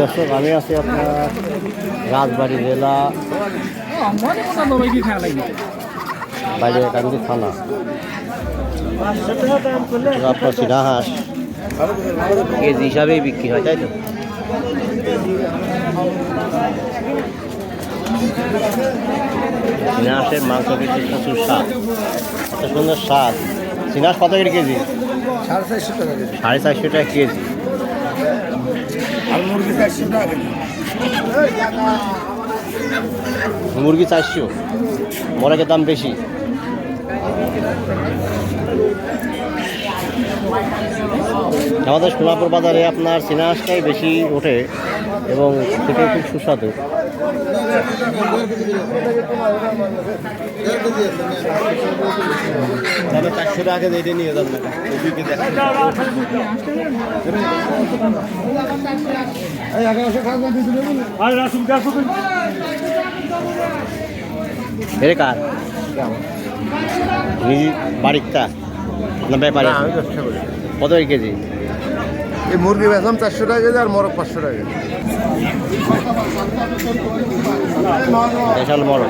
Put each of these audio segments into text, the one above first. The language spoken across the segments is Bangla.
দর্শক আমি আছি আপনার রাজবাড়ি জেলা মনে মনে নবাই কি বাইরে কান্দি থানা। আপনার চীনা হাঁস কেজি হিসাবেই বিক্রি হয় তাই তো? চীনা হাঁসের মাংস কিন্তু প্রচুর স্বাদ। এত সুন্দর স্বাদ। চীনা হাঁস কত কেজি? সাড়ে চারশো টাকা কেজি। সাড়ে চারশো টাকা কেজি। মুরগি চারশো টাকা মুরগি চারশো। দাম বেশি। আমাদের সোনাপুর বাজারে আপনার চীনা হাঁসটাই বেশি ওঠে এবং সেটাই খুব সুস্বাদু। তবে চারশো টাকা এটা নিয়ে এর কার? নিজে বাড়িরটা না ব্যাপারে কত কেজি? এই মুরগি বেচলাম চারশো টাকা কেজি আর মরক পাঁচশো টাকা কেজি। বড়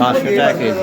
পাঁচশো টাকা কেজি।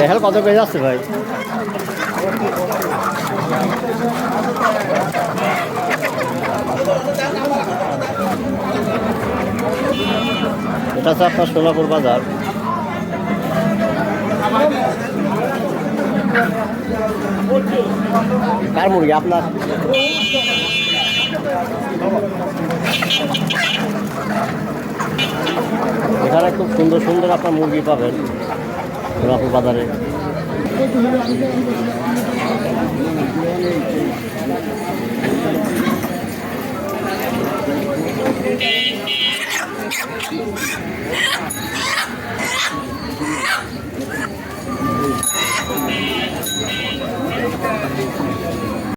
দেখাল কত কেজি যাচ্ছে ভাই। এটা হচ্ছে আপনার সোনাপুর বাজার। কার মুরগি? আপনার? এখানে খুব সুন্দর সুন্দর আপনার মুরগি পাবেন। রোলাপুর বাজারে Yeah.